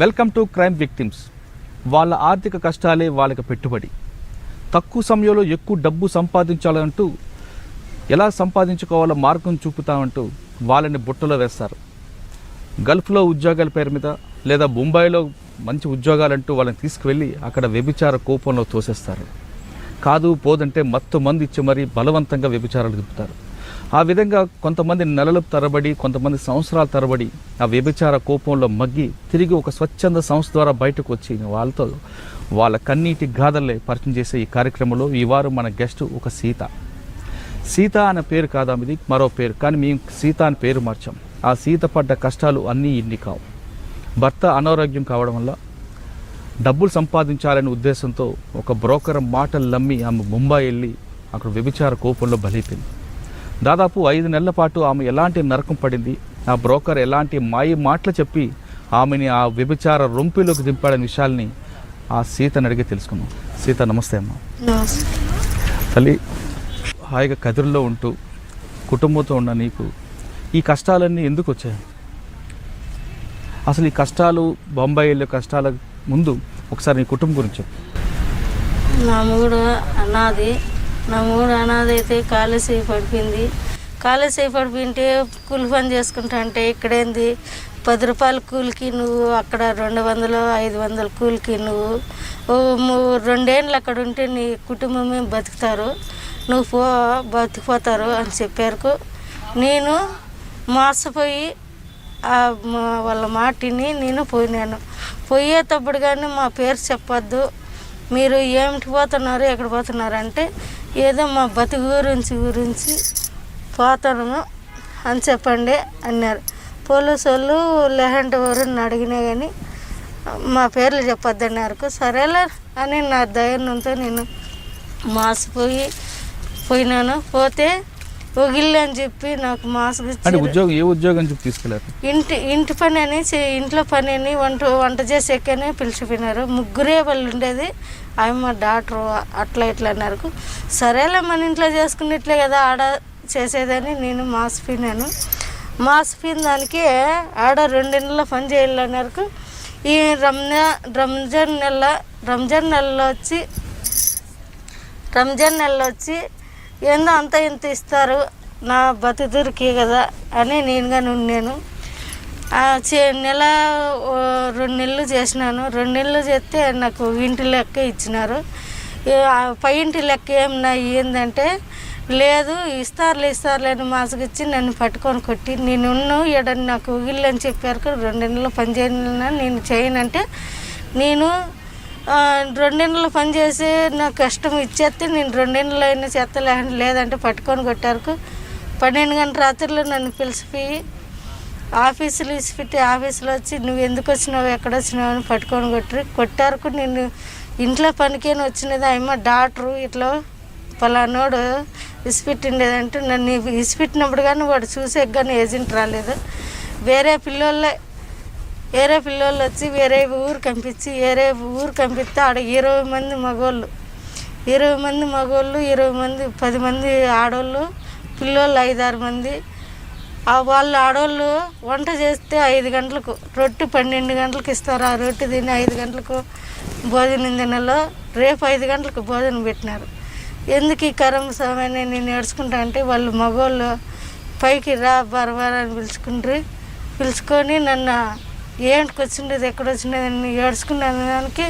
Welcome to crime victims. వాళ్ళ ఆర్థిక కష్టాలే వాళ్ళకి పెట్టుబడి. తక్కువ సమయంలో ఎక్కువ డబ్బు సంపాదించాలంటూ ఎలా సంపాదించుకోవాలో మార్గం చూపుతామంటూ వాళ్ళని బుట్టలో వేస్తారు. గల్ఫ్లో ఉద్యోగాల పేరు మీద లేదా ముంబైలో మంచి ఉద్యోగాలంటూ వాళ్ళని తీసుకువెళ్ళి అక్కడ వ్యభిచార కోపంలో తోసేస్తారు. కాదు పోదంటే మత్తు మంది ఇచ్చి మరీ బలవంతంగా వ్యభిచారాలు తిప్పుతారు. ఆ విధంగా కొంతమంది నెలల తరబడి కొంతమంది సంవత్సరాల తరబడి ఆ వ్యభిచార కోపంలో మగ్గి తిరిగి ఒక స్వచ్ఛంద సంస్థ ద్వారా బయటకు వచ్చి వాళ్ళతో వాళ్ళ కన్నీటి గాథలే పరిచయం చేసే ఈ కార్యక్రమంలో ఈ వారం మన గెస్ట్ ఒక సీత. సీత అనే పేరు కాదా ఇది మరో పేరు. కానీ మేము సీత అని పేరు మార్చాం. ఆ సీత పడ్డ కష్టాలు అన్నీ ఇన్ని కావు. భర్త అనారోగ్యం కావడం వల్ల డబ్బులు సంపాదించాలనే ఉద్దేశంతో ఒక బ్రోకర్ మాటలు నమ్మి ఆమె ముంబై వెళ్ళి అక్కడ వ్యభిచార కోపంలో బలైపోయింది. దాదాపు ఐదు నెలల పాటు ఆమె ఎలాంటి నరకం పడింది? ఆ బ్రోకర్ ఎలాంటి మాయ మాటలు చెప్పి ఆమెని ఆ వ్యభిచార రొంపిలోకి దింపాడనే విషయాల్ని ఆ సీతని అడిగి తెలుసుకున్నాం సీత నమస్తే అమ్మ. తల్లి హాయిగా కదిరిలో ఉంటూ కుటుంబంతో ఉన్న నీకు ఈ కష్టాలన్నీ ఎందుకు వచ్చాయి? అసలు ఈ కష్టాలు బొంబాయి వెళ్ళే కష్టాల ముందు ఒకసారి నీ కుటుంబం గురించి చెప్పు. నా మూడు అనాది నా మూడు అనాది అయితే కాలేజీ పడిపోయింది. కాలేజీ పడిపోయింటే కూలి పని చేసుకుంటా అంటే ఇక్కడేంది? పది రూపాయల కూలికి నువ్వు అక్కడ రెండు వందలు ఐదు వందల కూలికి నువ్వు ఓ రెండేళ్ళు అక్కడ ఉంటే నీ కుటుంబమే బతుకుతారు. నువ్వు పో బతికిపోతారు అని చెప్పారు నేను మోసపోయి వాళ్ళ మాటిని నేను పోయినాను. పోయేటప్పుడు కానీ మా పేరు చెప్పొద్దు. మీరు ఏమిటి పోతున్నారు ఎక్కడ పోతున్నారు అంటే ఏదో మా బతుకు గురించి గురించి పోతాను అని చెప్పండి అన్నారు. పోలీసు వాళ్ళు లేదంటే ఎవరిని అడిగినా కానీ మా పేర్లు చెప్పొద్దు సరేలే అని నా ధైర్యంతో నేను మాసిపోయి పోయినాను. పోతే ఒగిల్లు అని చెప్పి నాకు మాస్క్ అంటే ఉద్యోగం ఏ ఉద్యోగం చెప్పి తీసుకెళ్ళారు ఇంటి ఇంటి పని అని ఇంట్లో పని అని వంట వంట చేసేకనే పిలిచిపోయినారు. ముగ్గురే వాళ్ళు ఉండేది. ఆమె మా డాక్టర్ అట్లా ఇట్లా అన్నారు. సరేలే మన ఇంట్లో చేసుకున్నట్లే కదా ఆడ చేసేదని నేను మాసిపోయినాను మాసిపోయిన దానికి ఆడ రెండు నెలల పని చేయాలన్నారు ఈ రంజా రంజాన్ నెల రంజాన్ నెలలో వచ్చి రంజాన్ నెలలో వచ్చి ఏందో అంత ఇంత ఇస్తారు నా బతుకుదిరికి కదా అని నేనుగా ఉన్నాను ఆ చే నెల ఓ రెండు నెలలు చేసినాను. రెండు నెలలు చేస్తే నాకు ఇంటి లెక్క ఇచ్చినారు. ఆ పై ఇంటి లెక్క ఏమన్నా ఏందంటే లేదు ఇస్తారులే ఇస్తారులే అని మాసుకు ఇచ్చి నన్ను పట్టుకొని కొట్టి నేను ఉన్ను ఈడ నాకు ఇల్లు అని చెప్పారు రెండు నెలలు పని చేయను నేను చేయనంటే నేను ఆ, రెండేళ్ళు పని చేసి నాకు కష్టం ఇచ్చేస్తే నేను రెండేళ్ళు అయినా చేస్తలే లేదంటే పట్టుకొని కొట్టారు పన్నెండు గంటల రాత్రిలో నన్ను పిలిచిపోయి ఆఫీసులు ఇసిపెట్టి ఆఫీసులో వచ్చి నువ్వు ఎందుకు వచ్చినావు ఎక్కడ వచ్చినావు అని పట్టుకొని కొట్టి కొట్టారు నేను ఇంట్లో పనికేని వచ్చినది అమ్మ డాక్టరు ఇట్లా పలానోడు ఇసిపెట్టిండేదంటే నన్ను ఇసిపెట్టినప్పుడు కానీ వాడు చూసే కానీ ఏజెంట్ రాలేదు. వేరే పిల్లోళ్ళే వేరే పిల్లోళ్ళు వచ్చి వేరే ఊరు పంపించి వేరే ఊరు పంపిస్తే ఆడ ఇరవై మంది మగోళ్ళు. ఇరవై మంది మగోళ్ళు ఇరవై మంది పది మంది ఆడోళ్ళు పిల్లోళ్ళు ఐదారు మంది. ఆ వాళ్ళు ఆడోళ్ళు వంట చేస్తే ఐదు గంటలకు రొట్టె పన్నెండు గంటలకు ఇస్తారు. ఆ రొట్టె తిని ఐదు గంటలకు భోజనం తినలో రేపు ఐదు గంటలకు భోజనం పెట్టినారు. ఎందుకు ఈ కరమ సమయాన్ని నేను ఏడ్చుకుంటా అంటే వాళ్ళు మగోళ్ళు పైకి రా బరబర అని పిలుచుకుంటారు. పిలుచుకొని నన్ను ఏంటికి వచ్చిండేది ఎక్కడ వచ్చిండేది అని ఏడ్చుకున్న దానికి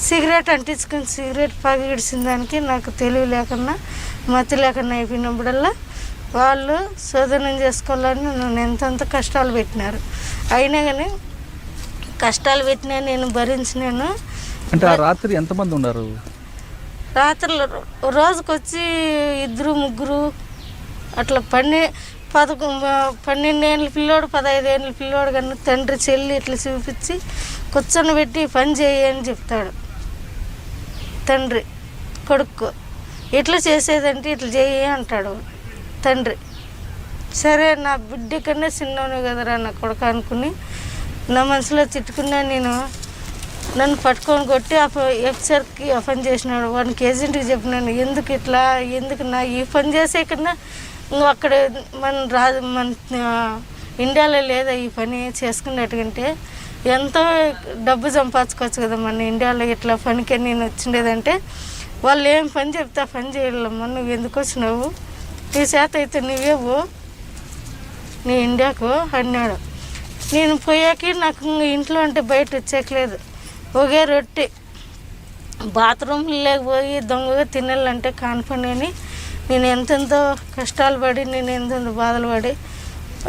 సిగరెట్ అంటించుకుని సిగరెట్ పగిడిసిన దానికి నాకు తెలివి లేకుండా మతి లేకుండా అయిపోయినప్పుడల్లా వాళ్ళు శోధనం చేసుకోవాలని నన్ను ఎంతెంత కష్టాలు పెట్టినారు. అయినా కానీ కష్టాలు పెట్టినా నేను భరించినాను. అంటే ఆ రాత్రి ఎంతమంది ఉన్నారు? రాత్రులు రోజుకొచ్చి ఇద్దరు ముగ్గురు అట్లా పన్నె పదకొ పన్నెండేళ్ళ పిల్లోడు పదహైదేళ్ళ పిల్లోడు కన్నా తండ్రి చెల్లి ఇట్లా చూపించి కూర్చొని పెట్టి పని చేయి అని చెప్తాడు. తండ్రి కొడుకు ఎట్లా చేసేదంటే ఇట్లా చేయి అంటాడు తండ్రి. సరే నా బిడ్డ కన్నా చిన్నోను కదరా నా కొడుకు అనుకుని నా మనసులో తిట్టుకున్నా నేను నన్ను పట్టుకొని కొట్టి ఆ ఎఫ్సర్కి ఆ పని చేసినాడు. వానికి ఏజెంట్కి చెప్పినాను ఎందుకు ఇట్లా ఎందుకు నా ఈ పని చేసే కన్నా నువ్వు అక్కడ మన రాదు మన ఇండియాలో లేదా ఈ పని చేసుకున్నట్టుకంటే ఎంతో డబ్బు సంపాదించుకోవచ్చు కదా మన ఇండియాలో ఇట్లా పనికి నేను వచ్చిండేదంటే వాళ్ళు ఏం పని చెప్తే ఆ పని చేయాలమ్మా నువ్వు ఎందుకు వచ్చినావు? నీ చేత అయితే నువ్వేవు నీ ఇండియాకు అన్నాడు. నేను పోయాక నాకు ఇంట్లో అంటే బయట వచ్చేయట్లేదు. ఒకే రొట్టె. బాత్రూమ్ లేకపోయి దొంగగా తినాలంటే కానిపని అని నేను ఎంతెంతో కష్టాలు పడి నేను ఎంతెంత బాధలు పడి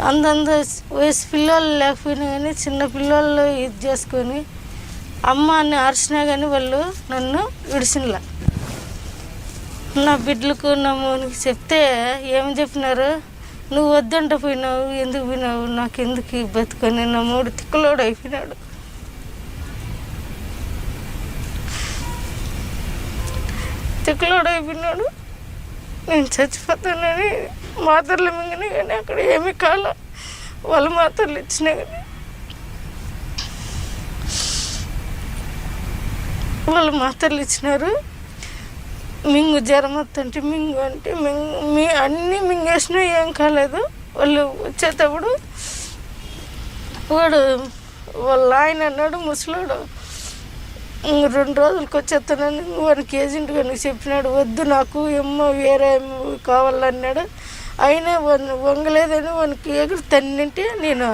అంతంత వయసు పిల్లలు లేకపోయినా కానీ చిన్న పిల్లలు ఇది చేసుకొని అమ్మ అని అరిచినా కానీ వాళ్ళు నన్ను విడిచినలా. నా బిడ్డలకు నా మోనికి చెప్తే ఏమి చెప్పినారు? నువ్వు వద్దంట పోయినావు ఎందుకు పోయినావు? నాకు ఎందుకు బతుకొని? నా మూడు తిక్కులోడు అయిపోయినాడు. తిక్కులోడు అయిపోయినాడు. నేను చచ్చిపోతానని మాత్రలు మింగినా కానీ అక్కడ ఏమీ కాల. వాళ్ళు మాత్రలు ఇచ్చినా కానీ. వాళ్ళు మాత్రలు ఇచ్చినారు. మింగు జ్వరం వస్తుంటే మింగు అంటే మింగు మీ అన్నీ మింగేసినా ఏం కాలేదు. వాళ్ళు వచ్చేటప్పుడు వాడు వాళ్ళ ఆయన అన్నాడు ముసలాడు రెండు రోజులకు వచ్చేస్తానని వానికి ఏజెంట్ కనుక చెప్పినాడు వద్దు నాకు ఏమో వేరే కావాలన్నాడు. అయినా వన్ వంగలేదని వానికి ఎగురు తన్నింటే నేను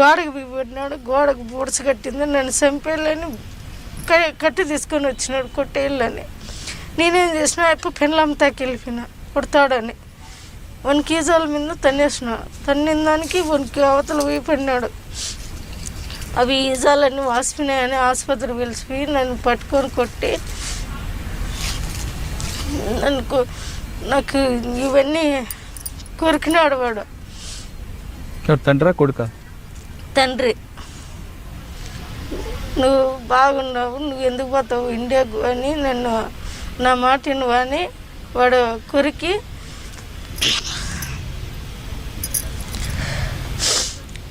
గోడకు పడినాడు గోడకు బూడ్చ కట్టింది నన్ను చంపేయాలని క- కట్టి తీసుకొని వచ్చినాడు కొట్టేయాలని. నేనేం చేసిన ఎక్కువ పెళ్ళమ్మతాకి వెళ్ళిపోయినా కొడతాడని. వన్ ఈజాల మీద తన్నేసిన తన్నిన దానికి వానికి అవతల పోయి పడినాడు. అవి ఈజాలన్నీ వాసిపోయినాయని ఆసుపత్రికి పిలిచిపోయి నన్ను పట్టుకొని కొట్టి నన్ను నాకు ఇవన్నీ కొరికినాడు వాడు. తండ్రా కొడుక? తండ్రి. నువ్వు బాగున్నావు నువ్వు ఎందుకు పోతావు ఇండియాకు అని నన్ను నా మాట అని వాడు కొరికి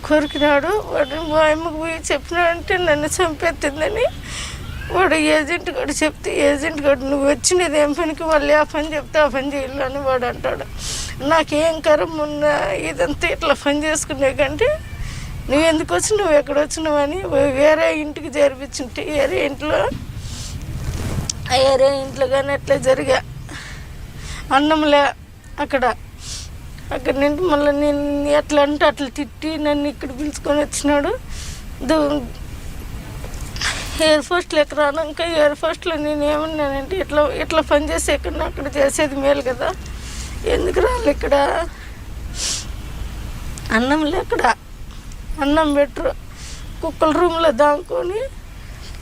కొరికినాడు. వాడు మా అమ్మకు పోయి చెప్పినాడంటే నన్ను చంపేస్తుందని వాడు ఏజెంట్ కూడా చెప్తే ఏజెంట్ కూడా నువ్వు వచ్చినది ఏం పనికి? వాళ్ళు ఆ పని చెప్తే ఆ పని చేయాలి అని వాడు అంటాడు. నాకేం కరం ఉన్న ఇదంతా ఇట్లా పని చేసుకునే కంటే నువ్వు ఎందుకు వచ్చి నువ్వు ఎక్కడ వచ్చినావు? అని వేరే ఇంటికి జరిపించుంటే వేరే ఇంట్లో వేరే ఇంట్లో కానీ అట్లా జరిగా. అన్నంలే అక్కడ. అక్కడ నుండి మళ్ళీ నేను ఎట్లా అంటే అట్లా తిట్టి నన్ను ఇక్కడ పిలుచుకొని వచ్చినాడు. ఎయిర్ ఫోర్స్లోకి ఎక్కడ రానాక ఎయిర్ ఫోర్స్లో నేను ఏమన్నానంటే ఇట్లా ఇట్లా పని చేసే ఎక్కడ అక్కడ చేసేది మేలు కదా. ఎందుకు రాలి ఇక్కడ? అన్నం లేకడ. అన్నం పెట్టరు. కుక్కల రూమ్లో దాంకొని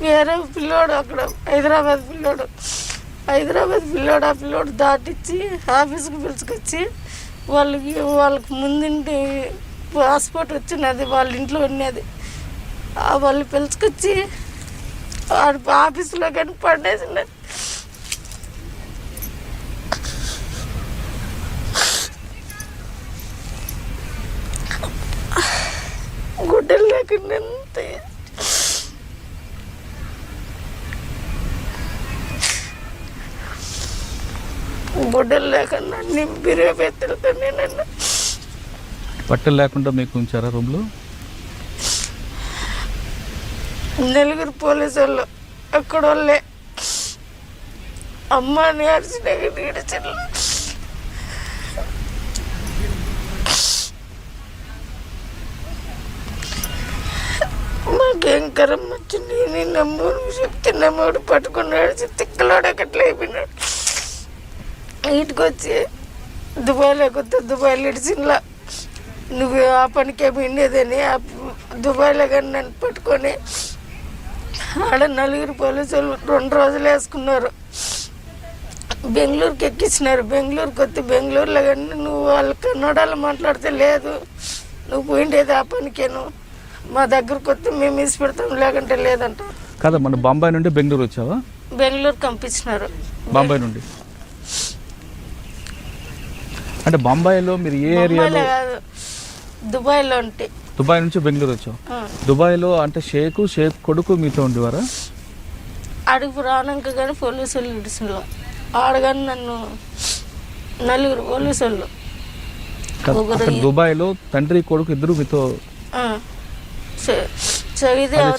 వేరే పిల్లోడు అక్కడ హైదరాబాద్ పిల్లోడు. హైదరాబాద్ పిల్లోడు ఆ పిల్లోడు దాటిచ్చి ఆఫీస్కి పిలుచుకొచ్చి వాళ్ళకి వాళ్ళకి ముందుండి పాస్పోర్ట్ వచ్చినది వాళ్ళ ఇంట్లో ఉన్నది. వాళ్ళు పిలుచుకొచ్చి వాడు ఆఫీస్లో కానీ పడేసినది గుడ్డలు లేకుండా పెద్దలతోనే నన్ను. బట్టలు లేకుండా మీకు ఉంచారా రూమ్లో? నలుగురు పోలీసు వాళ్ళు అక్కడ వాళ్ళే. అమ్మ అని అరిచిన మాకేం కరం వచ్చింది? నేను నమ్మూరు చెప్తే నమ్మూడు పట్టుకున్నాడు తిక్కలాడు అక్కట్లో అయిపోయినాడు ఇంటికి వచ్చి దుబాయ్లో కొత్త దుబాయ్లో ఇడిచిన్లా నువ్వు ఆ పనికే ఉండేదని ఆ దుబాయ్లో కానీ నన్ను పట్టుకొని ఆడ నలుగురు పోలీసులు రెండు రోజులు వేసుకున్నారు. బెంగళూరుకి ఎక్కించినారు బెంగళూరుకి వస్తే బెంగళూరులో కానీ నువ్వు వాళ్ళ కన్నడలో మాట్లాడితే లేదు. నువ్వు పోయిండేది ఆ పనికేను. మా దగ్గరకు వస్తే మేము ఇసి పెడతాం లేకుంటే లేదంట కాదా మన బాంబాయి నుండి బెంగళూరు వచ్చావా? బెంగళూరు పంపించినారు. బాంబాయి నుండి? అంటే బాంబాయిలో మీరు ఏ ఏరియాలో దుబాయ్లో ఉంటే. దుబాయ్ నుంచి బెంగళూరు వచ్చావు. ఆ. దుబాయ్లో అంటే షేక్ షేక్ కొడుకు మీతో ఉండేవారా? అడుగు రానాక కానీ పోలీసు వాళ్ళు ఇడిసిలో ఆడగాని నన్ను నలుగురు పోలీసు వాళ్ళు దుబాయ్లో తండ్రి కొడుకు ఇద్దరు మీతో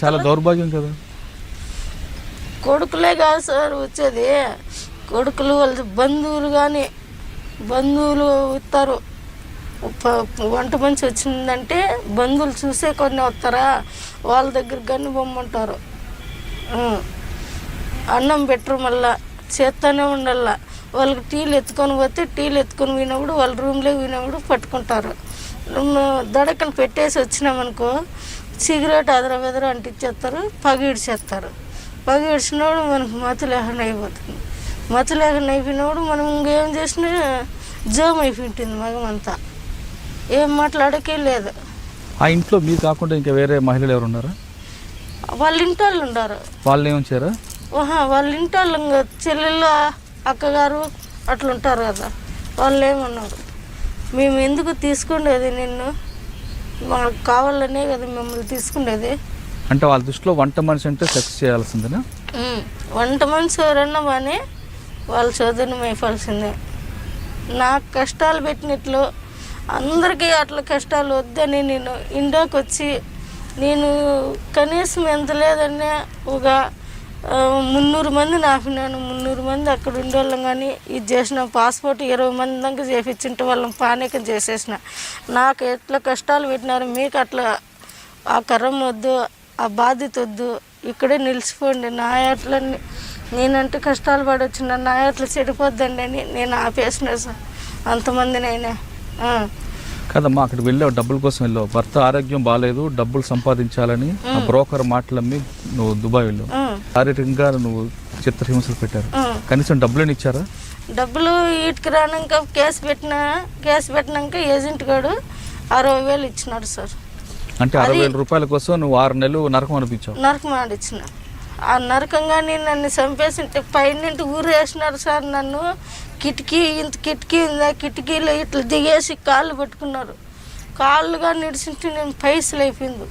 చాలా దౌర్భాగ్యం కదా. కొడుకులే కాదు సార్ వచ్చేది. కొడుకులు వాళ్ళ బంధువులు కానీ బంధువులు వస్తారు. వంట మనిషి వచ్చిందంటే బంధువులు చూసే కొన్ని వస్తారా? వాళ్ళ దగ్గర గన్ను బొమ్మంటారు. అన్నం పెట్టరు మళ్ళా. చేత్తూనే ఉండాల. వాళ్ళకి టీలు ఎత్తుకొని పోతే టీలు ఎత్తుకొని పోయినప్పుడు వాళ్ళ రూమ్లో పోయినప్పుడు పట్టుకుంటారు. దడకలు పెట్టేసి వచ్చినామనుకో సిగరెట్ అదర బెదర అంటించేస్తారు పగిడిచేస్తారు పగిడిచినప్పుడు మనకు మతి లేకుండా అయిపోతుంది. మతి లేకుండా అయిపోయినప్పుడు మనం ఇంకేం చేసినా జోమ్ అయిపోయింటుంది మగం అంతా ఏం మాట్లాడకే లేదు. ఆ ఇంట్లో మీరు కాకుండా ఇంకా వేరే మహిళలు ఎవరు ఉన్నారా వాళ్ళ ఇంటి వాళ్ళు ఉండారు వాళ్ళు ఏమొచ్చారా ఆహా, వాళ్ళ ఇంటి వాళ్ళు ఇంకా చెల్లెళ్ళు అక్కగారు అట్లా ఉంటారు కదా. వాళ్ళు ఏమన్నారు మేము ఎందుకు తీసుకుండేది నిన్ను? మాకు కావాలనే కదా మిమ్మల్ని తీసుకుండేది. అంటే వాళ్ళ దృష్టిలో వంట మనిషి అంటే సెక్స్ చేయాల్సిందేనా? వంట మనిషి ఎవరన్నా బానే వాళ్ళ చదువును మేపాల్సిందే నాకు కష్టాలు పెట్టినట్లు అందరికీ అట్లా కష్టాలు వద్దని నేను ఇండోకి వచ్చి నేను కనీసం ఎంత లేదన్నా ఒక మున్నూరు మంది నాపినాను. మున్నూరు మంది అక్కడ ఉండేవాళ్ళం కానీ ఇది చేసిన పాస్పోర్ట్ ఇరవై మంది దాకా చేపించింటే వాళ్ళని పానీకం చేసేసిన. నాకు ఎట్లా కష్టాలు పెట్టినారు మీకు అట్లా ఆ కర్రం వద్దు ఆ బాధ్యత వద్దు ఇక్కడే నిలిచిపోండి నా అట్లన్నీ నేనంటే కష్టాలు పడొచ్చిన నా అట్లా చెడిపోద్దండి అని నేను ఆపేసిన సార్. అంతమందినైనా. కదమ్మా అక్కడికి వెళ్ళావు డబ్బుల కోసం వెళ్ళావు. భర్త ఆరోగ్యం బాగాలేదు డబ్బులు సంపాదించాలని ఆ బ్రోకర్ మాటలమ్మి నువ్వు దుబాయ్ వెళ్ళావు. శారీరకంగా నువ్వు చిత్రహింసలు పెట్టారు. కనీసం డబ్బులు ఇచ్చారా? డబ్బులు వీటికి రానాక కేసు పెట్టిన కేసు పెట్టినాక ఏజెంట్ గాడు అరవై వేలు ఇచ్చినాడు సార్. అంటే అరవై వేల రూపాయల కోసం నువ్వు ఆరు నెలలు నరకం అనిపించావు. నరకం ఆడిచ్చిన. ఆ నరకంగాని నన్ను చంపేసింటే పైన ఊరేసినారు సార్ నన్ను. కిటికీ ఇంత కిటికీ ఉంది? ఆ కిటికీలో ఇట్లా దిగేసి కాళ్ళు పట్టుకున్నారు. కాళ్ళుగా నిడిచింటే నేను పైసలు అయిపోయింది.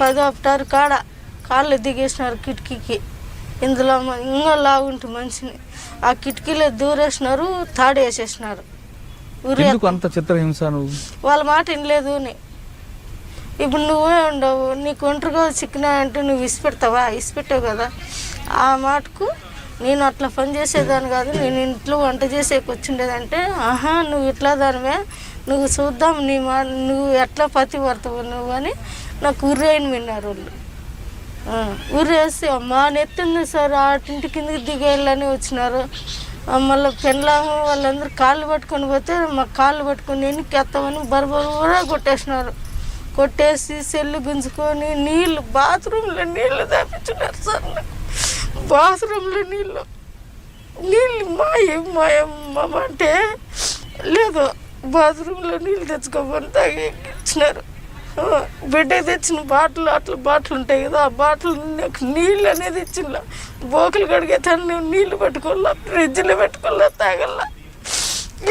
పదో అప్టారు కాడ కాళ్ళు దిగేసినారు కిటికీకి. ఇందులో ఇంకా లాగుంటు మనిషిని. ఆ కిటికీలో దూరేసినారు తాడేసేసినారు. ఊరే అంత చిత్రహింస వాళ్ళ మాట వినలేదు అని. ఇప్పుడు నువ్వే ఉండవు నీకు ఒంటరిగా చిక్కినా అంటే నువ్వు ఇసిపెడతావా ఇసిపెట్టావు కదా. ఆ మాటకు నేను అట్లా పని చేసేదాన్ని కాదు నేను ఇంట్లో వంట చేసేకి వచ్చిండేదంటే ఆహా నువ్వు ఇట్లా దానివే నువ్వు చూద్దాం నీ మా నువ్వు ఎట్లా పతి పడతావు నువ్వు అని నాకు ఉర్రేయని విన్నారు వాళ్ళు. ఆ, అమ్మ నెత్తింది సార్ ఆటింటి కిందకి దిగేయాలని వచ్చినారు. మళ్ళీ పెళ్ళాము వాళ్ళందరూ కాళ్ళు పట్టుకొని పోతే మా కాళ్ళు పట్టుకొని ఎన్ని ఎత్తామని బరబరా కొట్టేసినారు. కొట్టేసి సెల్లు గుంజుకొని నీళ్ళు బాత్రూంలో నీళ్ళు తప్పించున్నారు సార్ నాకు. బాత్రూంలో నీళ్ళు. నీళ్ళు మాయం మాయమ్మ మామ అంటే లేదు. బాత్రూంలో నీళ్ళు తెచ్చుకోమని తాగి ఇచ్చినారు బిడ్డ తెచ్చిన బాటిల్ అట్లా బాటిల్ ఉంటాయి కదా ఆ బాటిల్ నాకు నీళ్ళు అనేది ఇచ్చిన బోకులు కడిగే తను నీళ్ళు పెట్టుకోవాలా ఫ్రిడ్జ్లో పెట్టుకోవాలా తాగల్లా.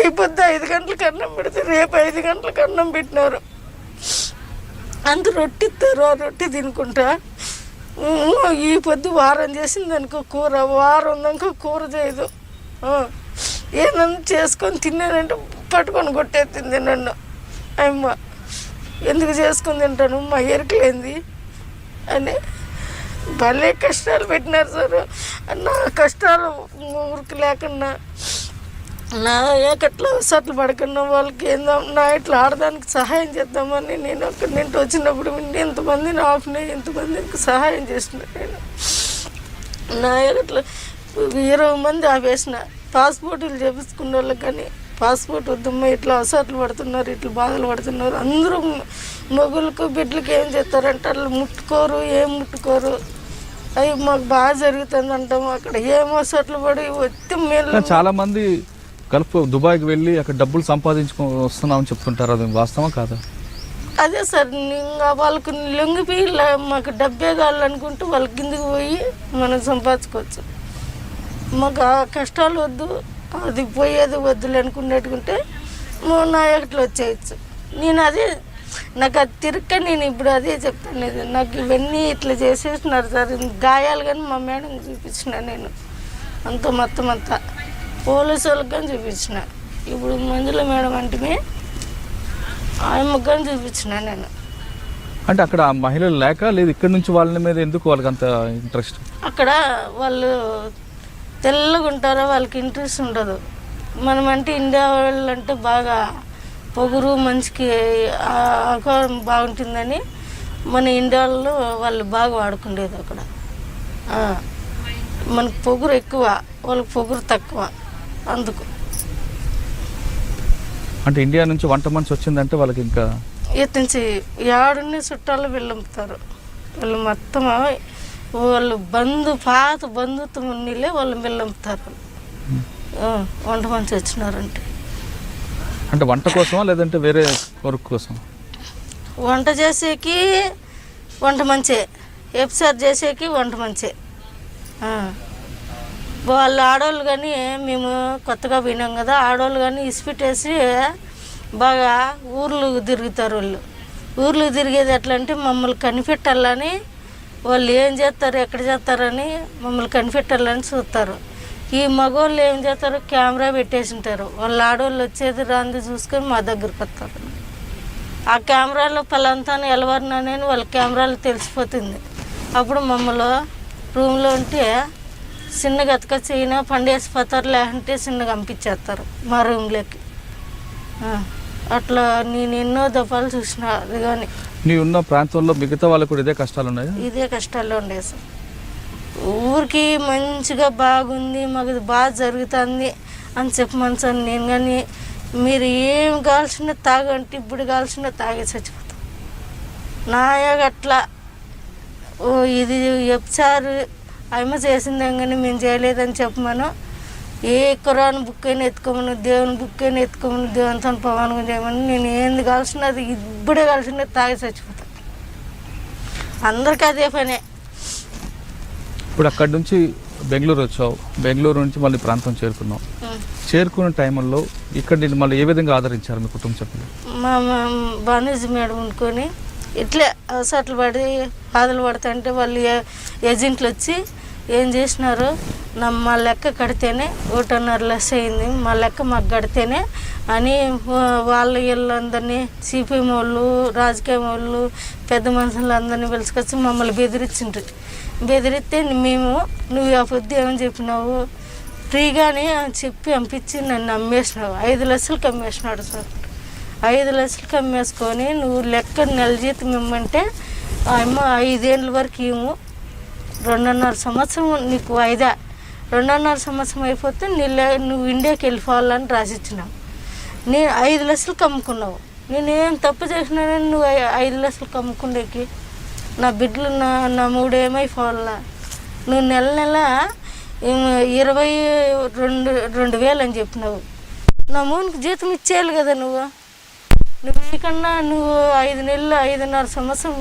ఈ పొద్దు ఐదు గంటలకు అన్నం పెడితే రేపు ఐదు గంటలకు అన్నం పెట్టినారు. అంత రొట్టె ఇస్తారు ఆ రొట్టె తినుకుంటా. ఈ పొద్దు వారం చేసింది అనుకో కూర వారం ఉందనుకో కూర చేయదు. ఆ, ఏమన్నా చేసుకొని తిన్నానంటే పట్టుకొని కొట్టేస్తుంది నన్ను. అమ్మ ఎందుకు చేసుకొని తింటాను? మా ఎరుకలేంది. అని భలే కష్టాలు పెట్టినారు సార్. నా కష్టాలు ఊరికి లేకుండా నా ఏకట్లా సట్లు పడకుండా వాళ్ళకి ఏందో నా ఇట్లా ఆడడానికి సహాయం చేద్దామని నేను అక్కడ నింటి వచ్చినప్పుడు ఎంతమందిని ఆపినాయి ఎంతమందికి సహాయం చేసిన నేను. నా ఏకట్లా ఇరవై మంది ఆపేసిన. పాస్పోర్టులు చేపించుకున్న వాళ్ళకి కానీ పాస్పోర్ట్ వద్దమ్మా ఇట్లా అసట్లు పడుతున్నారు ఇట్లా బాధలు పడుతున్నారు. అందరూ మొగులకు బిడ్డలకు ఏం చేస్తారంటే వాళ్ళు ముట్టుకోరు ఏం ముట్టుకోరు. అవి మాకు బాగా జరుగుతుంది అంటాము అక్కడ ఏం అసట్లు పడి వచ్చి మేలు. చాలా మంది గల్ఫ్ దుబాయ్కి వెళ్ళి అక్కడ డబ్బులు సంపాదించుకో వస్తున్నామని చెప్తుంటారు? అది వాస్తవం కాదా? అదే సార్ ఇంకా వాళ్ళకు లొంగిపోయి మాకు డబ్బే కావాలనుకుంటే వాళ్ళ కిందకి పోయి మనం సంపాదించుకోవచ్చు. మాకు ఆ కష్టాలు వద్దు అది పోయేది వద్దులు అనుకున్నట్టుకుంటే నా నాయకులు వచ్చేయచ్చు. నేను అదే నాకు అది తిరక్క నేను ఇప్పుడు అదే చెప్తాను నాకు ఇవన్నీ ఇట్లా చేసేసినారు సార్. గాయాలు కానీ మా మేడం చూపించిన నేను. అంత మొత్తం అంతా. పోలీసు వాళ్ళకి కానీ చూపించిన. ఇప్పుడు మంజుల మేడం అంటే ఆయమ్మకి కానీ చూపించిన నేను. అంటే అక్కడ ఆ మహిళలు లేక లేదు ఇక్కడ నుంచి వాళ్ళ మీద ఎందుకు వాళ్ళకి అంత ఇంట్రెస్ట్ అక్కడ వాళ్ళు తెల్లగా ఉంటారో వాళ్ళకి ఇంట్రెస్ట్ ఉండదు. మనం అంటే ఇండియా వాళ్ళు అంటే బాగా పొగురు మంచికి ఆకారం బాగుంటుందని మన ఇండియాలో వాళ్ళు బాగా వాడుకుండేది అక్కడ. మనకు పొగురు ఎక్కువ వాళ్ళకి పొగురు తక్కువ. అందుకు. అంటే ఇండియా నుంచి వంట మనిషి వచ్చిందంటే వాళ్ళకి ఇంకా ఎత్తించి ఏడున్న చుట్టాలు వెళ్ళంపుతారు వాళ్ళు మొత్తం వాళ్ళు బంధు పాత బంధుత్వం ఉన్నీళ్ళే వాళ్ళు వెళ్ళంపుతారు వంట మంచి వచ్చినారంటే. అంటే వంట కోసమా లేదంటే వేరే వర్క్ కోసం వంట చేసేకి వంట మంచే. ఎఫ్సార్ చేసేకి వంట మంచే. వాళ్ళు ఆడవాళ్ళు కానీ మేము కొత్తగా పోయినాం కదా ఆడవాళ్ళు కానీ ఇసిపెట్టేసి బాగా ఊర్లు తిరుగుతారు వాళ్ళు. ఊర్లు తిరిగేది ఎట్లా అంటే మమ్మల్ని కనిపెట్టాలని వాళ్ళు ఏం చేస్తారు ఎక్కడ చేస్తారని మమ్మల్ని కనిపెట్టాలని చూస్తారు. ఈ మగవాళ్ళు ఏం చేస్తారు కెమెరా పెట్టేసి ఉంటారు. వాళ్ళ ఆడవాళ్ళు వచ్చేది రాంది చూసుకొని మా దగ్గరకు వస్తారు. ఆ కెమెరాలో పలాంతాను ఎలవరినని వాళ్ళ కెమెరాలు తెలిసిపోతుంది. అప్పుడు మమ్మల్ని రూమ్లో ఉంటే చిన్నగా ఎత్తుకొచ్చిన పండేసిపోతారు లేకుంటే చిన్నగా పంపించేస్తారు మా రూమ్లోకి అట్లా నేను ఎన్నో దఫాలు చూసిన అది కానీ నీ ఉన్న ప్రాంతంలో మిగతా వాళ్ళకు కూడా ఇదే కష్టాలు ఉన్నాయా? ఇదే కష్టాల్లో ఉండే సార్. ఊరికి మంచిగా బాగుంది మాకు బాగా జరుగుతుంది అని చెప్పమని సార్ నేను కానీ మీరు ఏం కావాల్సిన తాగంటే ఇప్పుడు కావాల్సిన తాగే చచ్చిపోతాం నాయగ అట్లా. ఓ ఇది చెప్తారు అమ్మ చేసిందేం కానీ మేము చేయలేదని చెప్పమను. ఏ కురాన్ బుక్ అయినా ఎత్తుకోమను దేవుని బుక్ అయినా ఎత్తుకోమను దేవునితో పవన్ చేయమని. నేను ఏంది కావాల్సినది ఇప్పుడే కావాల్సినది తాగి చచ్చిపోతాను అందరికీ అదే పనే. ఇప్పుడు అక్కడి నుంచి బెంగళూరు వచ్చావు. బెంగళూరు నుంచి మళ్ళీ ప్రాంతం చేరుకున్నావు. ఉం. చేరుకున్న టైంలో ఇక్కడ నేను మళ్ళీ ఏ విధంగా ఆదరించారు మీ కుటుంబ సభ్యులు? మా బానేజీ మేడం వండుకొని ఇట్లే అవసరాలు పడి బాధలు పడుతుంటే వాళ్ళు ఏజెంట్లు వచ్చి ఏం చేసినారు? మా లెక్క కడితేనే ఒకటిన్నర లెస్ అయింది. మా లెక్క మాకు కడితేనే అని వాళ్ళ వీళ్ళందరినీ సిపిఎం వాళ్ళు రాజకీయ వాళ్ళు పెద్ద మనుషులందరినీ పిలుచుకొచ్చి మమ్మల్ని బెదిరించిండ్రు. బెదిరిస్తే మేము నువ్వు ఆ పొద్దు ఏమని చెప్పినావు? ఫ్రీగానే అని చెప్పి పంపించి నన్ను అమ్మేసినావు. ఐదు లక్షలకు అమ్మేసినాడు సార్. ఐదు లక్షలకు అమ్మేసుకొని నువ్వు లెక్క నెల జీతం ఇమ్మంటే ఆ అమ్మ ఐదేళ్ళ వరకు ఇవ్వు. రెండున్నర సంవత్సరం నీకు ఐదా. రెండున్నర సంవత్సరం అయిపోతే నీళ్ళ లే- నువ్వు ఇండియాకి వెళ్ళిపోవాలని రాసిచ్చినావు నేను ఐదు లక్షలు కమ్ముకున్నావు. నేనేం తప్పు చేసినానని నువ్వు ఐదు లక్షలు కమ్ముకుండేకి. నా బిడ్డలు నా నా మూడు ఏమైపోవాలా? నువ్వు నెల నెల ఇరవై రెండు రెండు వేలు అని చెప్పినావు. నా మూనికి జీతం ఇచ్చేయాలి కదా నువ్వు. నువ్వు నీకన్నా నువ్వు ఐదు నెలలు ఐదున్నర సంవత్సరం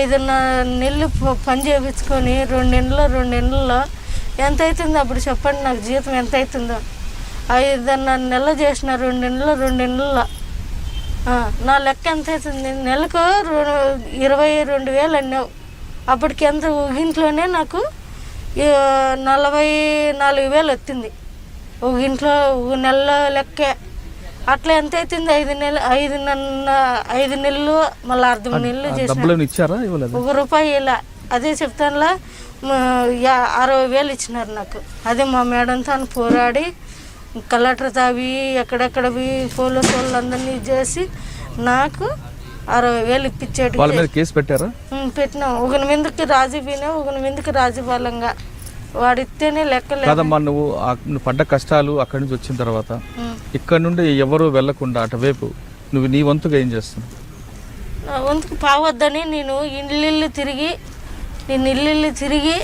ఐదున్నర నెలలు పని చేయించుకొని రెండు నెలలు రెండు నెలల్లో ఎంత అవుతుందో అప్పుడు చెప్పండి నాకు జీతం ఎంత అవుతుందో ఐదున్నర నెలలు చేసిన రెండు నెలలు రెండు నెలల్లో. నా లెక్క ఎంత అవుతుంది నెలకు ఇరవై రెండు వేలు అన్నావు. అప్పటికి ఎంత? ఊగింట్లోనే నాకు ఈ, నలభై నాలుగు వేలు వచ్చింది. ఒక ఇంట్లో ఒక నెల లెక్కే. అట్లా ఎంత అవుతుంది ఐదు నెలలు ఐదు నన్న ఐదు నెలలు మళ్ళీ అర్ధ నెలలు చేసిన. ఒక రూపాయి ఇలా. అదే చెప్తానులా అరవై వేలు ఇచ్చినారు నాకు. అదే మా మేడంతో పోరాడి కలెక్టర్ తావి ఎక్కడెక్కడవి పోలీసు వాళ్ళందరినీ చేసి నాకు అరవై వేలు ఇప్పించాడు కేసు పెట్టారా? పెట్టినాం. ఒకని మీదకి రాజీ పోయినా ఒకని మీదకి రాజీ బలంగా వాడిస్తేనే లెక్కలేదు కాదమ్మా నువ్వు ఆ- నువ్వు పడ్డ కష్టాలు అక్కడి నుంచి వచ్చిన తర్వాత ఇక్కడ నుండి ఎవరు వెళ్ళకుండా అటువైపు నువ్వు నీ వంతుగా ఏం చేస్తున్నావు? నా వంతుకు పావద్దని నేను ఇల్లు తిరిగి నేను ఇల్లు తిరిగి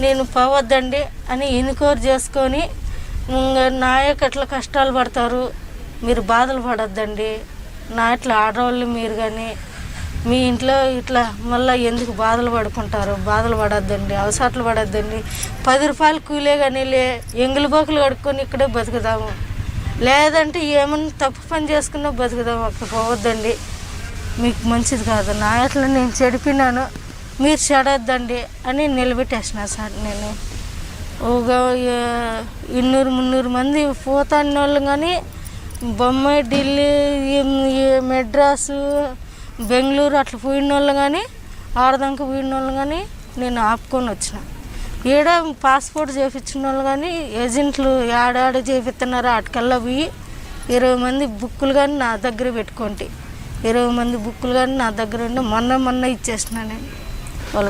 నేను పావద్దండి అని ఎన్నుకోరు చేసుకొని ఇంక నా యొక్క అట్లా కష్టాలు పడతారు మీరు బాధలు పడొద్దండి. నా ఇట్లా ఆడవాళ్ళు మీరు కానీ మీ ఇంట్లో ఇట్లా మళ్ళీ ఎందుకు బాధలు పడుకుంటారు? బాధలు పడద్దండి అవసరాలు పడద్దండి. పది రూపాయలు కూలే కానీ లే ఎంగులు బాకులు కడుక్కొని ఇక్కడే బతుకుదాము. లేదంటే ఏమన్నా తప్పు పని చేసుకున్నా బతుకుదాము అక్కడ పోవద్దండి. మీకు మంచిది కాదు. నా ఇట్లా నేను చెడిపినాను మీరు చెడొద్దండి అని నిలబెట్టేసిన సార్ నేను. ఒక ఇన్నూరు మున్నూరు మంది పోతాన్న వాళ్ళు కానీ బొమ్మాయి ఢిల్లీ మెడ్రాసు బెంగళూరు అట్లా పోయిన వాళ్ళు కానీ ఆడదాకా పోయిన వాళ్ళు కానీ నేను ఆపుకొని వచ్చిన. ఈడ పాస్పోర్ట్ చేయించిన వాళ్ళు కానీ ఏజెంట్లు ఆడాడ చేపిస్తున్నారో అటుకల్లా పోయి ఇరవై మంది బుక్కులు కానీ నా దగ్గర పెట్టుకోండి ఇరవై మంది బుక్కులు కానీ నా దగ్గర ఉండి మొన్న మొన్న ఇచ్చేసిన నేను.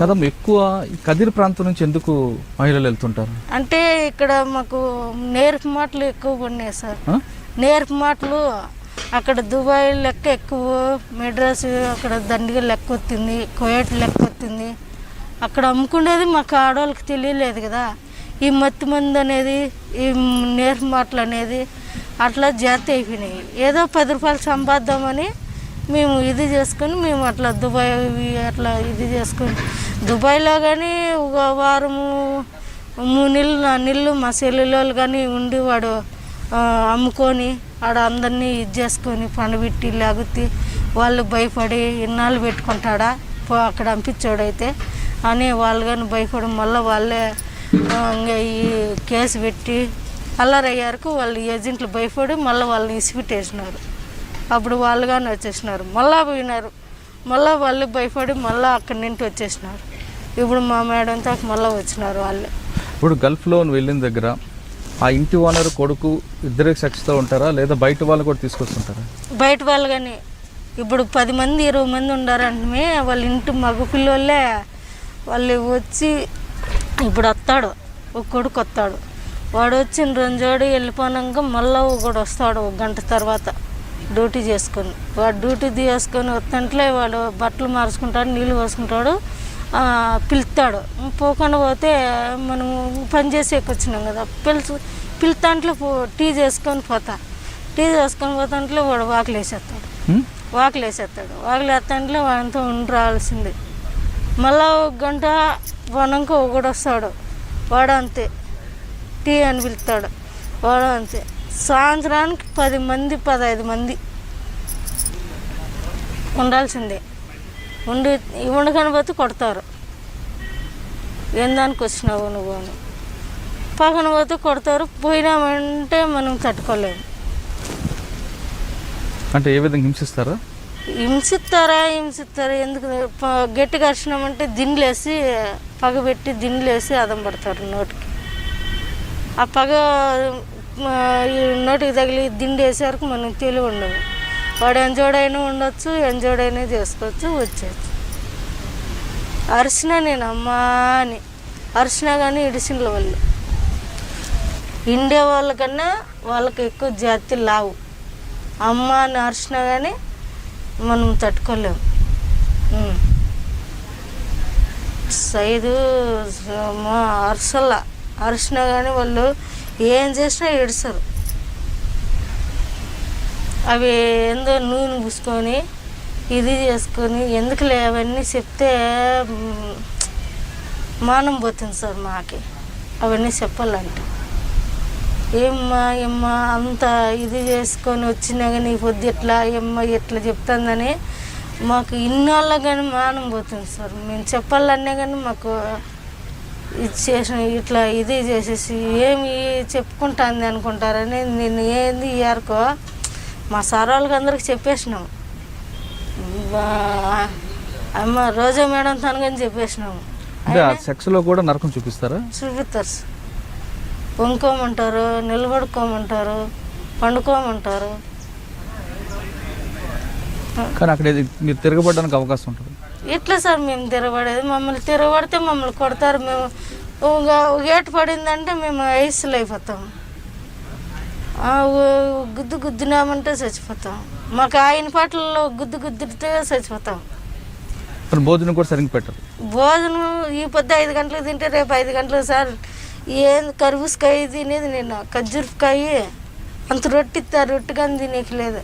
కదమ్మ ఎక్కువ కదిరి ప్రాంతం నుంచి ఎందుకు మహిళలు వెళ్తుంటారు? అంటే ఇక్కడ మాకు నేర్పు మాటలు ఎక్కువ పడినాయి సార్? నేర్పు మాటలు అక్కడ దుబాయ్ లెక్క ఎక్కువ మెడ్రాస్ అక్కడ దండిగా లెక్క వచ్చింది కోయట్ లెక్క వచ్చింది అక్కడ అమ్ముకునేది మాకు ఆడవాళ్ళకి తెలియలేదు కదా. ఈ మత్తి మందు అనేది ఈ నేర్పు మాటలు అనేది అట్లా జాతి అయిపోయినాయి. ఏదో పది రూపాయలు సంపాద్దామని మేము ఇది చేసుకొని మేము అట్లా దుబాయ్ అట్లా ఇది చేసుకొని దుబాయ్లో కానీ ఒక వారము మూడు నెలలు నా నెలలు మా సెల్లులోళ్ళు కానీ ఉండేవాడు అమ్ముకొని ఆడ అందరినీ ఇది చేసుకొని పనిపెట్టి లాగుతి వాళ్ళు భయపడి ఇన్నాళ్ళు పెట్టుకుంటాడా? పో అక్కడ పంపించోడైతే అని వాళ్ళు కానీ భయపడి మళ్ళీ వాళ్ళే ఇంకా ఈ కేసు పెట్టి అల్లరయ్యారకు వాళ్ళు ఏజెంట్లు భయపడి మళ్ళీ వాళ్ళని ఇసిపెట్టేసినారు. అప్పుడు వాళ్ళు కానీ వచ్చేసినారు. మళ్ళా పోయినారు. మళ్ళీ వాళ్ళు భయపడి మళ్ళీ అక్కడి నుండి వచ్చేసినారు. ఇప్పుడు మా మేడంతో మళ్ళీ వచ్చినారు వాళ్ళు. ఇప్పుడు గల్ఫ్లో వెళ్ళిన దగ్గర ఆ ఇంటి ఓనర్ కొడుకు ఇద్దరే సెక్స్తో ఉంటారా? లేదా బయట వాళ్ళు కూడా తీసుకొస్తుంటారా? బయట వాళ్ళు కానీ ఇప్పుడు పది మంది ఇరవై మంది ఉండారంటే వాళ్ళ ఇంటి మగ పిల్లోళ్ళే వాళ్ళు వచ్చి ఇప్పుడు వస్తాడు ఒక కొడుకు వస్తాడు. వాడు వచ్చిన రెంజోడు వెళ్ళిపోయాక మళ్ళీ ఒకడు వస్తాడు ఒక గంట తర్వాత డ్యూటీ చేసుకొని. వాడు డ్యూటీ చేసుకొని వస్తుంటే వాడు బట్టలు మార్చుకుంటాడు నీళ్ళు పోసుకుంటాడు పిలుస్తాడు పోకుండా పోతే మనం పని చేసేకి వచ్చినాం కదా. పిలుచు పిలుతాంట్లో పో టీ చేసుకొని పోతా. టీ చేసుకొని పోతాంట్లో వాడు వాకులు వేసేస్తాడు? వాకులు వేసేస్తాడు. వాకులు వేస్తాంట్లో వాడితో ఉండి రావాల్సింది. మళ్ళా ఒక గంట వనంక ఒకడు వస్తాడు. వాడు అంతే టీ అని పిలుస్తాడు వాడు అంతే సాయంత్రానికి పది మంది పదహైదు మంది ఉండాల్సిందే. ఉండి ఉండకని పోతే కొడతారు. ఏం దానికి వచ్చినావు నువ్వు అని. పక్కన పోతే కొడతారు పోయినామంటే మనం తట్టుకోలేము. అంటే ఏ విధంగా హింసిస్తారా? హింసిస్తారా హింసిస్తారా ఎందుకు? గట్టిగా అరిచినామంటే దిండ్లేసి పగబెట్టి దిండ్లేసి అదం పడతారు నోటికి. ఆ పగ నోటికి తగిలి దిండి వేసే వరకు మనకు తెలివి ఉండదు. వాడు ఎంజోడైనా ఉండొచ్చు అయినా చేసుకోవచ్చు వచ్చేయచ్చు. అరిసిన నేను అమ్మా అని. అరిసినా కానీ ఇడిసిన వాళ్ళు. ఇండియా వాళ్ళకన్నా వాళ్ళకి ఎక్కువ జాతి లావు. అమ్మ అని అరిసినా కానీ మనం తట్టుకోలేము సైదు మా అరిసినా కానీ వాళ్ళు ఏం చేసినా ఏడుస్తారు. అవి ఏందో నూనె పూసుకొని ఇది చేసుకొని ఎందుకులే అవన్నీ చెప్తే మానం పోతుంది సార్ మాకి. అవన్నీ చెప్పాలంటే. ఏమ్మా ఏమ్మా అంత ఇది చేసుకొని వచ్చినా కానీ పొద్దు ఎట్లా ఏమ్మా ఎట్లా చెప్తుందని మాకు ఇన్నాళ్ళ కానీ మానం పోతుంది సార్. మేము చెప్పాలన్నా కానీ మాకు ఇది చేసిన ఇట్లా ఇది చేసేసి ఏమి చెప్పుకుంటుంది అనుకుంటారని నేను ఏంది ఇయర్కో మా సార్ వాళ్ళకి అందరికి చెప్పేసినాం. అమ్మ రోజా మేడం తనకని చెప్పేసినాము అంటే ఆ సెక్స్లో కూడా నరకం చూపిస్తారా? చూపిస్తారు సార్. వండుకోమంటారు నిలబడుకోమంటారు పండుకోమంటారు. కానీ అక్కడ ఇది మీరు తిరగబడడానికి అవకాశం ఉంటుంది. ఎట్లా సార్ మేము తిరగబడేది మమ్మల్ని తిరగబడితే మమ్మల్ని కొడతారు. మేము ఒక ఏటు పడిందంటే మేము ఐస్లు అయిపోతాం గుద్దు గుద్దినామంటే చచ్చిపోతాం. మాకు ఆయన పాటల్లో గుద్దు గుద్దితే చచ్చిపోతాం. మరి భోజనం కూడా సరిగ్గా పెట్టరు. భోజనం ఈ పొద్దు ఐదు గంటలకు తింటే రేపు ఐదు గంటలకు సార్ ఏం కరువుసుకాయ తినేది నేను ఖర్జూరకాయ అంత రొట్టి రొట్టి కానీ తినేకి లేదు.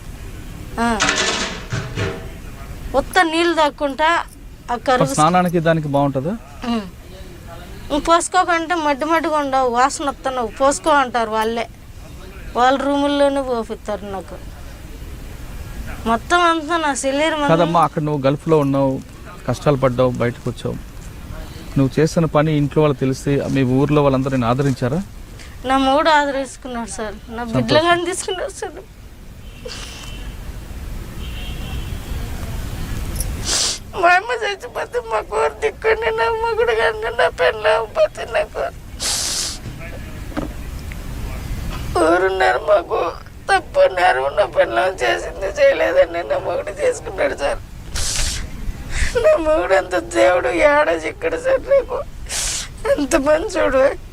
ఉత్త నీళ్ళు తాక్కుంటా ఆ కరువు స్నానానికి దానికి బాగుంటుందా? పోసుకోకంటే మడ్డి మడ్డిగా ఉండవు వాసన వస్తున్నావు పోసుకో అంటారు వాళ్ళే. వాళ్ళ రూముల్లోనే పోపిస్తారు నాకు. మొత్తం అంతా నా శరీరం కాదమ్మా అక్కడ నువ్వు గల్ఫ్లో ఉన్నావు కష్టాలు పడ్డావు బయటకు వచ్చావు. నువ్వు చేస్తున్న పని ఇంట్లో వాళ్ళు తెలిసి మీ ఊర్లో వాళ్ళందరూ నేను ఆదరించారా? నా మూడు ఆదరించుకున్నాడు సార్. నా బిడ్డలు కానీ తీసుకున్నాడు సార్. అమ్మ చచ్చిపోతే మా కూర దిక్కుండి నా మొగుడు కానీ నా పెళ్ళ పోతే నాకు. ఊరున్నారు మాకు తప్పు ఉన్నారు. నా పెళ్ళం చేసింది చేయలేదని నా మొగుడు చేసుకున్నాడు సార్. నా మొగుడు అంత దేవుడు ఏడ చిక్కడు సార్ నాకు? ఎంత మంచోడు.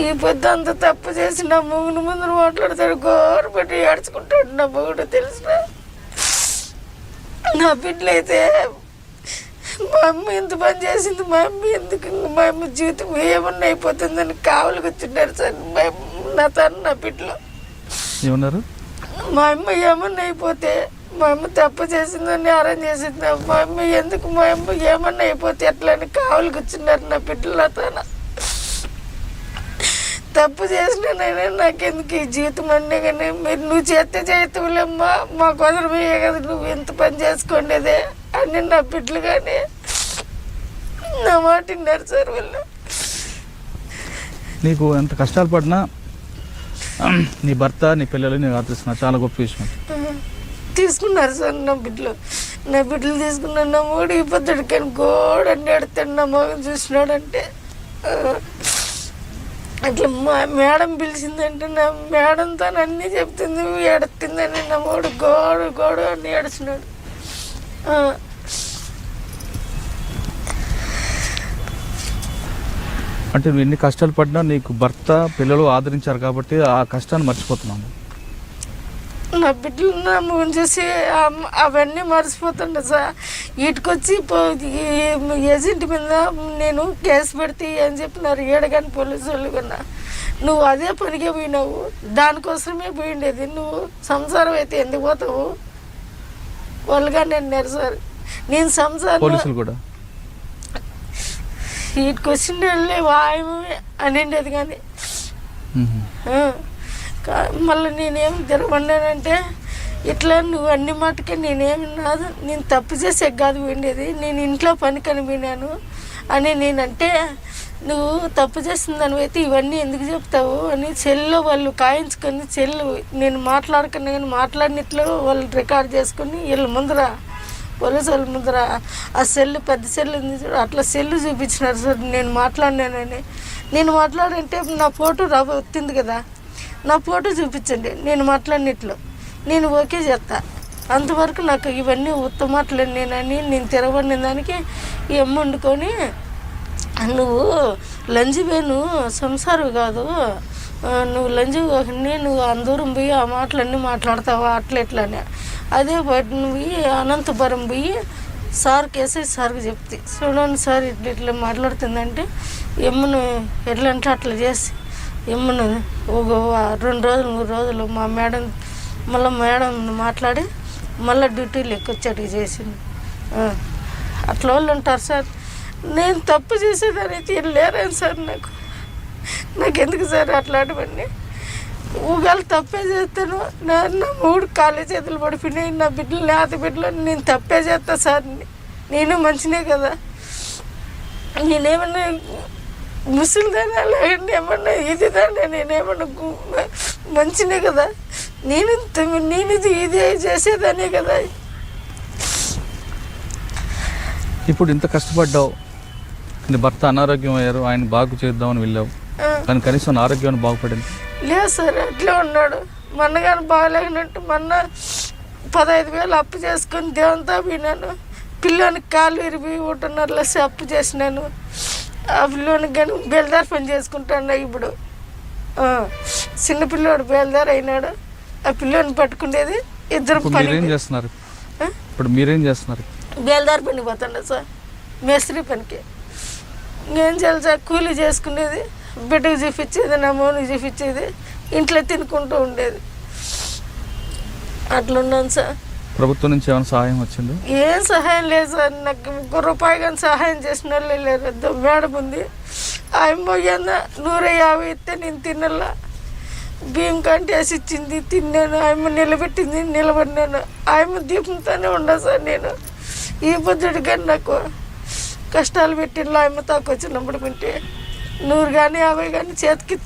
ఈ పొద్దు అంత తప్పు చేసి నా మొగుడు ముందు మాట్లాడతాడు గోరు పెట్టి ఏడ్చుకుంటాడు నా మొగుడు తెలిసిన? నా బిడ్డలైతే మా అమ్మ ఇంత పని చేసింది మా అమ్మ ఎందుకు మా అమ్మ జీవితం ఏమన్నా అయిపోతుందని కావలికి వచ్చిండారు సార్. మా అమ్మ- నా తను నా బిడ్డలు. ఏమన్నారు? మా అమ్మ ఏమన్నా అయిపోతే మా అమ్మ తప్పు చేసిందని అరేంజ్ చేసింది మా అమ్మ ఎందుకు మా అమ్మ ఏమన్నా అయిపోతే ఎట్లా అని కావలికి వచ్చినారు నా బిడ్డలు నా తన. తప్పు చేసినానైనా నాకెందుకు ఈ జీవితం అన్నీ కానీ? మీరు నువ్వు చేస్తే చేతువులేమ్మా మా కుదరమయ్యే కదా నువ్వు ఎంత పని చేసుకోండేదే అని నా బిడ్డలు కానీ నా మాట విన్నారు సార్ వాళ్ళు. నీకు ఎంత కష్టాలు పడినా నీ భర్త నీ పిల్లలు నీకు ఆదరిస్తున్నా. చాలా గొప్ప విషయం తీసుకున్నారు సార్ నా బిడ్డలు. నా బిడ్డలు తీసుకున్నాను నా మూడు ఈ పొద్దుడు కానీ గోడని ఎడతాడు నా మగం చూసినాడంటే అట్లా మా మేడం పిలిచిందంటే నా మేడంతో అన్నీ చెప్తుంది. ఎడుతుందని నా మూడు గోడు గోడు అని ఏడుస్తున్నాడు. అంటే నువ్వు ఎన్ని కష్టాలు పడినా నీకు భర్త పిల్లలు ఆదరించారు కాబట్టి ఆ కష్టాన్ని మర్చిపోతున్నాను నా బిడ్డలు నా ముఖం చూసి అవన్నీ మర్చిపోతుండే సార్. వీటికొచ్చి ఏజెంట్ మీద నేను కేసు పెడితే ఏం చెప్పినారు? ఏడగాని పోలీసు వాళ్ళు కన్నా నువ్వు అదే పనికే పోయినావు. దానికోసమే పోయిండేది. నువ్వు సంసారం అయితే ఎందుకు పోతావు? వాళ్ళుగా నేను సార్. నేను సంసారం పోలీసులు కూడా. వీటికి వచ్చిన వాళ్ళే వాయమే అనిండేది కానీ. మళ్ళీ నేనేం తిరగమన్నానంటే ఇట్లా నువ్వు అన్ని మటుకే నేనేం నాదు నేను తప్పు చేసే కాదు పోయిండేది నేను ఇంట్లో పని కనిపోయినాను అని నేనంటే నువ్వు తప్పు చేసిన దాని అయితే ఇవన్నీ ఎందుకు చెప్తావు అని సెల్లో వాళ్ళు కాయించుకొని సెల్లు నేను మాట్లాడుకున్నా కానీ మాట్లాడినట్లు వాళ్ళు రికార్డ్ చేసుకొని వీళ్ళ ముందర పోలీసు ముందర ఆ సెల్లు పెద్ద సెల్లు ఉంది చూడు అట్లా సెల్లు చూపించినారు సార్. నేను మాట్లాడినానని. నేను మాట్లాడంటే నా ఫోటో రా వచ్చింది కదా. నా ఫోటో చూపించండి నేను మాట్లాడినట్లు. నేను ఓకే చేస్తా. అంతవరకు నాకు ఇవన్నీ ఉత్తమాటలు నేనని నేను తిరగబడిన దానికి ఈ అమ్మ వండుకొని నువ్వు లంజివేను సంసారం కాదు. నువ్వు లంజి నువ్వు అందరం పోయి ఆ మాటలన్నీ మాట్లాడతావా? అట్లా ఇట్లానే అదే వాటిని పోయి అనంతపురం పోయి సార్కి వేసి సార్కి చెప్తే చూడండి సార్ ఇట్లా ఇట్లా మాట్లాడుతుందంటే ఎమ్మను ఎట్లా అంటే అట్లా చేసి ఎమ్మను ఒక రెండు రోజులు మూడు రోజులు మా మేడం మళ్ళీ మేడం మాట్లాడి మళ్ళీ డ్యూటీలు ఎక్కొచ్చేటికి చేసింది. అట్లా వాళ్ళు ఉంటారు సార్. నేను తప్పు చేసేదానికి వీళ్ళు సార్ నాకు? నాకు ఎందుకు సార్ అట్లాంటివన్నీ? ఊగాలు తప్పే చేస్తాను. నా నా మూడు కాళ్ళ చేతులు పడిపోయినాయి. నా బిడ్డలు లేత బిడ్డలు నేను తప్పే చేస్తా సార్. నేను మంచినే కదా. నేనేమన్నా ముసలిదానా లేదంటే ఏమన్నా ఇదిదానా నేనేమన్నా గు- మంచినే కదా. నేను నేను ఇది ఇది చేసేదానే కదా. ఇప్పుడు ఇంత కష్టపడ్డావు. నీ భర్త అనారోగ్యం అయ్యారు. ఆయన బాగు చేద్దామని వెళ్ళావు. కానీ కనీసం ఆరోగ్యాన్ని బాగుపడింది. లేదు సార్ అట్లే ఉన్నాడు. మొన్న కానీ బాగాలేనట్టు మొన్న పదహైదు వేలు అప్పు చేసుకొని దేవునితో పోయినాను పిల్లోనికి కాలు విరిగి ఒకటిన్నర లక్ష అప్పు చేసినాను. ఆ పిల్లోనికి కానీ బేల్దార్ పని చేసుకుంటాను ఇప్పుడు. ఆ, చిన్న పిల్లోడు బేల్దార్ అయినాడు. ఆ పిల్లోని పట్టుకునేది ఇద్దరు పని చేస్తున్నారు? ఇప్పుడు మీరేం చేస్తున్నారు? బేల్దార్ పని పోతాడు సార్ మేస్త్రి పనికి. ఏం చేయాలి సార్? కూలీ చేసుకునేది బిడ్డకు చూపించేది నా మోనికి చూపించేది ఇంట్లో తినుకుంటూ ఉండేది. అట్లున్నాను సార్. ప్రభుత్వం నుంచి ఏమైనా సహాయం వచ్చింది? ఏం సహాయం లేదు సార్. నాకు ఒక్క రూపాయి కానీ సహాయం చేసిన వాళ్ళే లేరు. మేడం ఉంది. ఆయన పోయిందా? నూర యాభై ఇస్తే నేను తినల్లా. బియ్యం కంటే వేసి ఇచ్చింది తిన్నాను. ఆయమ్మ నిలబెట్టింది నిలబడినాను. ఆయమ్మ దీపంతోనే ఉండా సార్ నేను. ఈ పొద్దుడు కానీ నాకు కష్టాలు పెట్టిన ఆయమ్మ తాకు వచ్చినప్పుడు కొంటే నూరు కానీ యాభై కానీ చేతికి